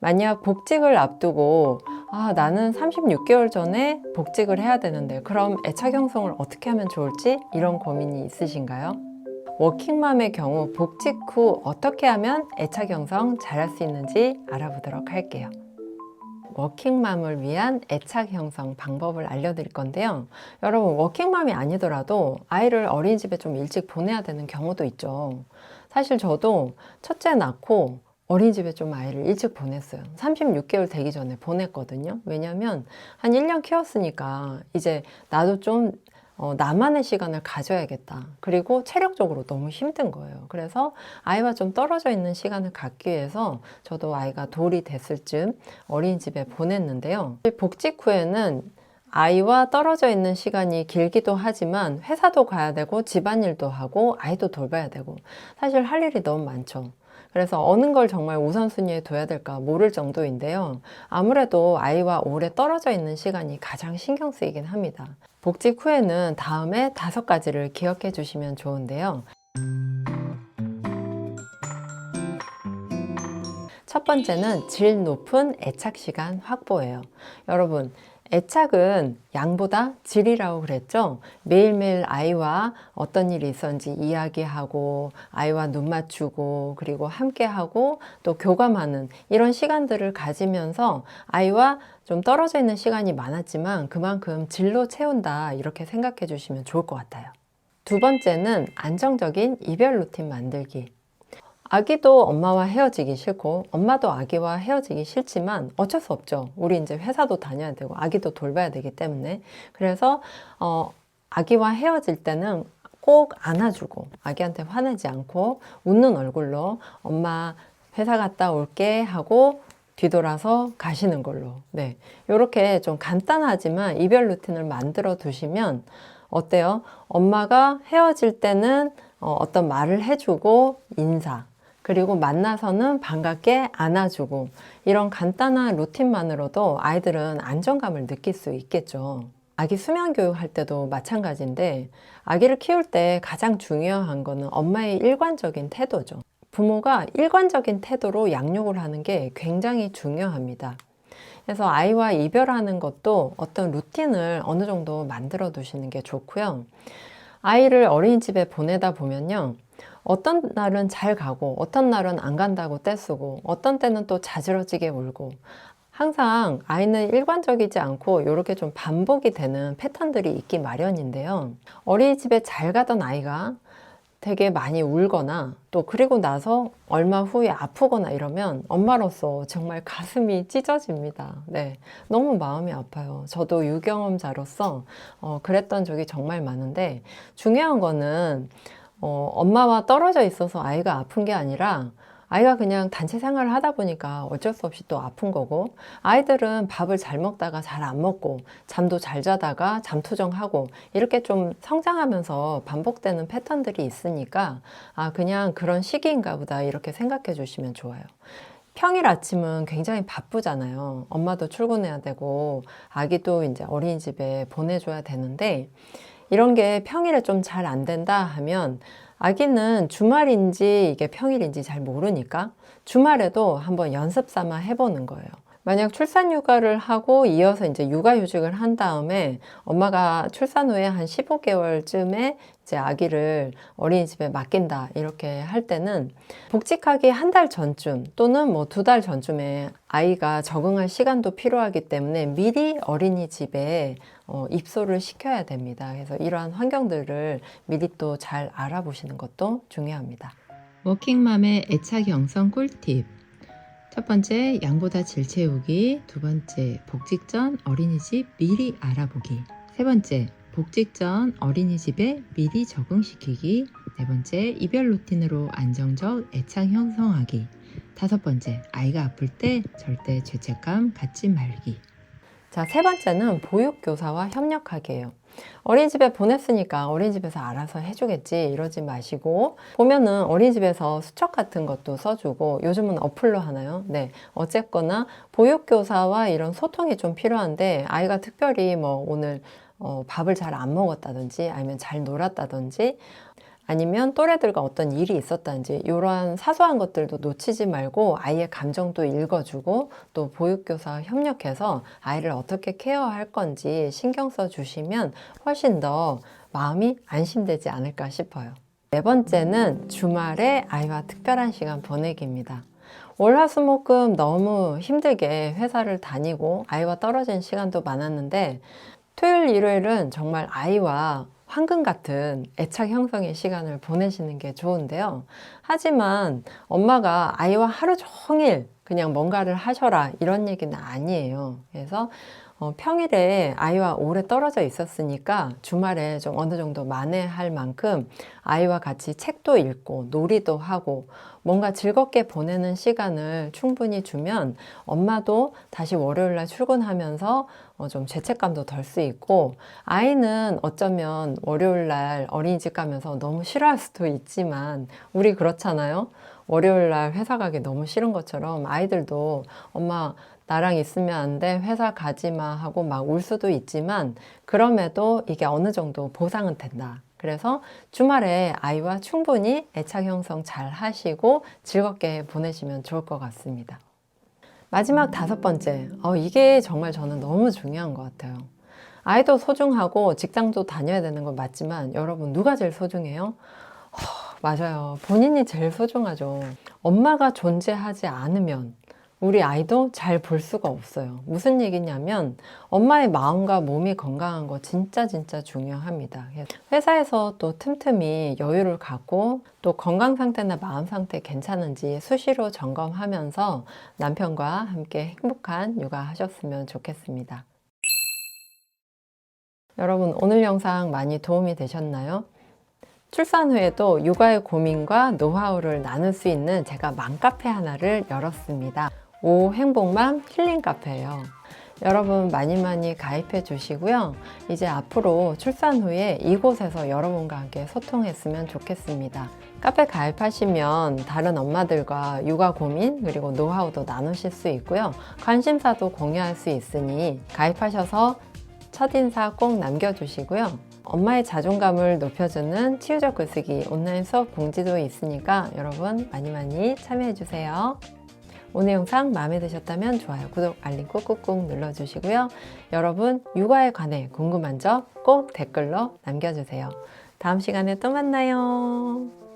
만약 복직을 앞두고 아, 나는 36개월 전에 복직을 해야 되는데 그럼 애착 형성을 어떻게 하면 좋을지 이런 고민이 있으신가요? 워킹맘의 경우 복직 후 어떻게 하면 애착 형성 잘할 수 있는지 알아보도록 할게요. 워킹맘을 위한 애착 형성 방법을 알려드릴 건데요. 여러분, 워킹맘이 아니더라도 아이를 어린이집에 좀 일찍 보내야 되는 경우도 있죠. 사실 저도 첫째 낳고 어린이집에 좀 아이를 일찍 보냈어요. 36개월 되기 전에 보냈거든요. 왜냐면 한 1년 키웠으니까 이제 나도 좀 어, 나만의 시간을 가져야겠다. 그리고 체력적으로 너무 힘든 거예요. 그래서 아이와 좀 떨어져 있는 시간을 갖기 위해서 저도 아이가 돌이 됐을 쯤 어린이집에 보냈는데요. 복직 후에는 아이와 떨어져 있는 시간이 길기도 하지만 회사도 가야 되고 집안일도 하고 아이도 돌봐야 되고 사실 할 일이 너무 많죠. 그래서 어느 걸 정말 우선순위에 둬야 될까 모를 정도인데요. 아무래도 아이와 오래 떨어져 있는 시간이 가장 신경 쓰이긴 합니다. 복직 후에는 다음에 다섯 가지를 기억해 주시면 좋은데요. 첫 번째는 질 높은 애착 시간 확보예요. 여러분, 애착은 양보다 질이라고 그랬죠. 매일매일 아이와 어떤 일이 있었는지 이야기하고, 아이와 눈 맞추고, 그리고 함께하고, 또 교감하는 이런 시간들을 가지면서 아이와 좀 떨어져 있는 시간이 많았지만 그만큼 질로 채운다. 이렇게 생각해 주시면 좋을 것 같아요. 두 번째는 안정적인 이별 루틴 만들기. 아기도 엄마와 헤어지기 싫고 엄마도 아기와 헤어지기 싫지만 어쩔 수 없죠. 우리 이제 회사도 다녀야 되고 아기도 돌봐야 되기 때문에 그래서 어, 아기와 헤어질 때는 꼭 안아주고 아기한테 화내지 않고 웃는 얼굴로 엄마 회사 갔다 올게 하고 뒤돌아서 가시는 걸로. 네. 요렇게 좀 간단하지만 이별 루틴을 만들어 두시면 어때요? 엄마가 헤어질 때는 어, 어떤 말을 해주고 인사. 그리고 만나서는 반갑게 안아주고 이런 간단한 루틴만으로도 아이들은 안정감을 느낄 수 있겠죠. 아기 수면 교육할 때도 마찬가지인데 아기를 키울 때 가장 중요한 거는 엄마의 일관적인 태도죠. 부모가 일관적인 태도로 양육을 하는 게 굉장히 중요합니다. 그래서 아이와 이별하는 것도 어떤 루틴을 어느 정도 만들어 두시는 게 좋고요. 아이를 어린이집에 보내다 보면요. 어떤 날은 잘 가고 어떤 날은 안 간다고 떼쓰고 어떤 때는 또 자지러지게 울고 항상 아이는 일관적이지 않고 이렇게 좀 반복이 되는 패턴들이 있기 마련인데요. 어린이집에 잘 가던 아이가 되게 많이 울거나 또 그리고 나서 얼마 후에 아프거나 이러면 엄마로서 정말 가슴이 찢어집니다. 네. 너무 마음이 아파요. 저도 유경험자로서 어, 그랬던 적이 정말 많은데 중요한 거는 어, 엄마와 떨어져 있어서 아이가 아픈 게 아니라 아이가 그냥 단체 생활을 하다 보니까 어쩔 수 없이 또 아픈 거고 아이들은 밥을 잘 먹다가 잘 안 먹고 잠도 잘 자다가 잠투정하고 이렇게 좀 성장하면서 반복되는 패턴들이 있으니까 아 그냥 그런 시기인가 보다 이렇게 생각해 주시면 좋아요. 평일 아침은 굉장히 바쁘잖아요. 엄마도 출근해야 되고 아기도 이제 어린이집에 보내줘야 되는데 이런 게 평일에 좀 잘 안 된다 하면 아기는 주말인지 이게 평일인지 잘 모르니까 주말에도 한번 연습 삼아 해보는 거예요. 만약 출산 휴가를 하고 이어서 이제 육아 휴직을 한 다음에 엄마가 출산 후에 한 15개월쯤에 이제 아기를 어린이집에 맡긴다 이렇게 할 때는 복직하기 한 달 전쯤 또는 뭐 두 달 전쯤에 아이가 적응할 시간도 필요하기 때문에 미리 어린이집에 어, 입소를 시켜야 됩니다. 그래서 이러한 환경들을 미리 또 잘 알아보시는 것도 중요합니다. 워킹맘의 애착 형성 꿀팁. 첫 번째, 양보다 질 채우기. 두 번째, 복직 전 어린이집 미리 알아보기. 세 번째, 복직 전 어린이집에 미리 적응시키기. 네 번째, 이별 루틴으로 안정적 애착 형성하기. 다섯 번째, 아이가 아플 때 절대 죄책감 갖지 말기. 자, 세 번째는 보육교사와 협력하기예요. 어린이집에 보냈으니까 어린이집에서 알아서 해주겠지 이러지 마시고 보면은 어린이집에서 수첩 같은 것도 써주고 요즘은 어플로 하나요? 네 어쨌거나 보육교사와 이런 소통이 좀 필요한데 아이가 특별히 뭐 오늘 어, 밥을 잘 안 먹었다든지 아니면 잘 놀았다든지 아니면 또래들과 어떤 일이 있었다든지 이러한 사소한 것들도 놓치지 말고 아이의 감정도 읽어주고 또 보육교사와 협력해서 아이를 어떻게 케어할 건지 신경 써 주시면 훨씬 더 마음이 안심되지 않을까 싶어요. 네 번째는 주말에 아이와 특별한 시간 보내기입니다. 월화수목금 너무 힘들게 회사를 다니고 아이와 떨어진 시간도 많았는데 토요일, 일요일은 정말 아이와 황금 같은 애착 형성의 시간을 보내시는 게 좋은데요. 하지만 엄마가 아이와 하루 종일 그냥 뭔가를 하셔라 이런 얘기는 아니에요. 그래서 어, 평일에 아이와 오래 떨어져 있었으니까 주말에 좀 어느 정도 만회할 만큼 아이와 같이 책도 읽고 놀이도 하고 뭔가 즐겁게 보내는 시간을 충분히 주면 엄마도 다시 월요일 날 출근하면서 어, 좀 죄책감도 덜수 있고 아이는 어쩌면 월요일 날 어린이집 가면서 너무 싫어할 수도 있지만 우리 그렇잖아요. 월요일 날 회사 가기 너무 싫은 것처럼 아이들도 엄마 나랑 있으면 안 돼, 회사 가지 마 하고 막 울 수도 있지만 그럼에도 이게 어느 정도 보상은 된다. 그래서 주말에 아이와 충분히 애착 형성 잘 하시고 즐겁게 보내시면 좋을 것 같습니다. 마지막 다섯 번째, 어, 이게 정말 저는 너무 중요한 것 같아요. 아이도 소중하고 직장도 다녀야 되는 건 맞지만 여러분 누가 제일 소중해요? 허, 맞아요. 본인이 제일 소중하죠. 엄마가 존재하지 않으면 우리 아이도 잘 볼 수가 없어요. 무슨 얘기냐면 엄마의 마음과 몸이 건강한 거 진짜 진짜 중요합니다. 회사에서 또 틈틈이 여유를 갖고 또 건강 상태나 마음 상태 괜찮은지 수시로 점검하면서 남편과 함께 행복한 육아 하셨으면 좋겠습니다. 여러분 오늘 영상 많이 도움이 되셨나요? 출산 후에도 육아의 고민과 노하우를 나눌 수 있는 제가 맘카페 하나를 열었습니다. 오 행복맘 힐링 카페예요. 여러분 많이 많이 가입해 주시고요. 이제 앞으로 출산 후에 이곳에서 여러분과 함께 소통했으면 좋겠습니다. 카페 가입하시면 다른 엄마들과 육아 고민 그리고 노하우도 나누실 수 있고요. 관심사도 공유할 수 있으니 가입하셔서 첫인사 꼭 남겨주시고요. 엄마의 자존감을 높여주는 치유적 글쓰기 온라인 수업 공지도 있으니까 여러분 많이 많이 참여해주세요. 오늘 영상 마음에 드셨다면 좋아요, 구독, 알림 꾹꾹꾹 눌러주시고요. 여러분 육아에 관해 궁금한 점 꼭 댓글로 남겨주세요. 다음 시간에 또 만나요.